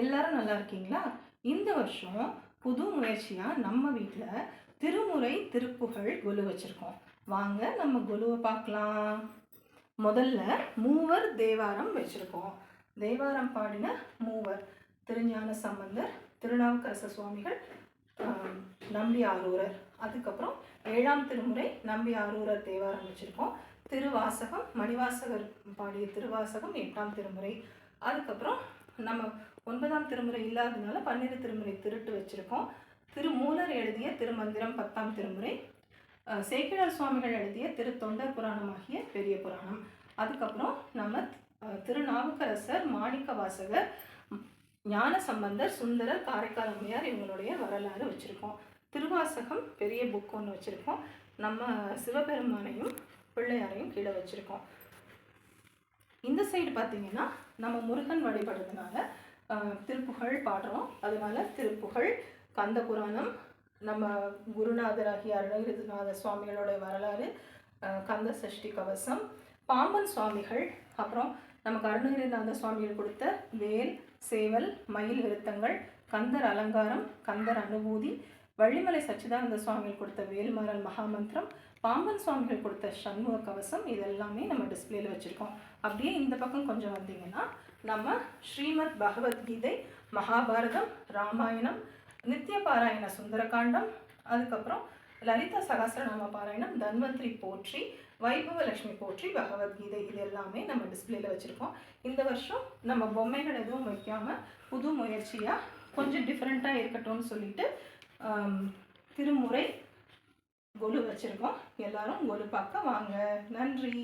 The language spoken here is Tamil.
எல்லாரும் நல்லா இருக்கீங்களா? இந்த வருஷம் புது முயற்சியாக நம்ம வீட்டில் திருமுறை திருப்புகழ் குலு வச்சுருக்கோம். வாங்க நம்ம கொலுவை பார்க்கலாம். முதல்ல மூவர் தேவாரம் வச்சுருக்கோம். தேவாரம் பாடின மூவர் திருஞான சம்பந்தர் திருநாவுக்கரச சுவாமிகள் நம்பி ஆரூரர். அதுக்கப்புறம் ஏழாம் திருமுறை நம்பி ஆரூரர் தேவாரம் வச்சுருக்கோம். திருவாசகம் மணிவாசகர் பாடிய திருவாசகம் எட்டாம் திருமுறை. அதுக்கப்புறம் நம்ம ஒன்பதாம் திருமுறை இல்லாததுனால பன்னிரு திருமுறை திருட்டு வச்சுருக்கோம். திருமூலர் எழுதிய திருமந்திரம் பத்தாம் திருமுறை அஹ், சேக்கிழார் சுவாமிகள் எழுதிய திருத்தொண்டர் புராணமாகிய பெரிய புராணம். அதுக்கப்புறம் நம்ம திருநாவுக்கரசர் மாணிக்க வாசகர் ஞான சம்பந்தர் சுந்தரர் காரைக்கால் அம்மையார் இவங்களுடைய வரலாறு வச்சுருக்கோம். திருவாசகம் பெரிய புக் ஒன்று வச்சுருக்கோம். நம்ம சிவபெருமானையும் பிள்ளையாரையும் கீழே வச்சுருக்கோம். இந்த சைடு பார்த்தீங்கன்னா நம்ம முருகன் வழிபடுறதுனால திருப்புகழ் பாடுறோம். அதனால திருப்புகழ் கந்த புராணம் நம்ம குருநாதராகிய அருணகிரிநாத சுவாமிகளோட வரலாறு கந்த சஷ்டி கவசம் பாம்பன் சுவாமிகள் அப்புறம் நமக்கு அருணகிரிநாத சுவாமிகள் கொடுத்த வேல் சேவல் மயில் விருத்தங்கள் கந்தர் அலங்காரம் கந்தர் அனுபூதி வள்ளிமலை சச்சிதானந்த சுவாமிகள் கொடுத்த வேல்மாறல் மகாமந்திரம் பாம்பன் சுவாமிகள் கொடுத்த சண்முக கவசம் இதெல்லாமே நம்ம டிஸ்பிளேல வச்சுருக்கோம். அப்படியே இந்த பக்கம் கொஞ்சம் வந்தீங்கன்னா நம்ம ஸ்ரீமத் பகவத்கீதை மகாபாரதம் ராமாயணம் நித்திய பாராயண சுந்தரகாண்டம் அதுக்கப்புறம் லலிதா சகசிரநாம பாராயணம் தன்வந்திரி போற்றி வைபவலட்சுமி போற்றி பகவத்கீதை இது எல்லாமே நம்ம டிஸ்பிளேல வச்சுருக்கோம். இந்த வருஷம் நம்ம பொம்மைகள் எதுவும் வைக்காமல் புது முயற்சியாக கொஞ்சம் டிஃப்ரெண்ட்டாக இருக்கட்டும்னு சொல்லிட்டு திருமுறை கொலு வச்சுருக்கோம். எல்லாரும் கொலு பார்க்க வாங்க. நன்றி.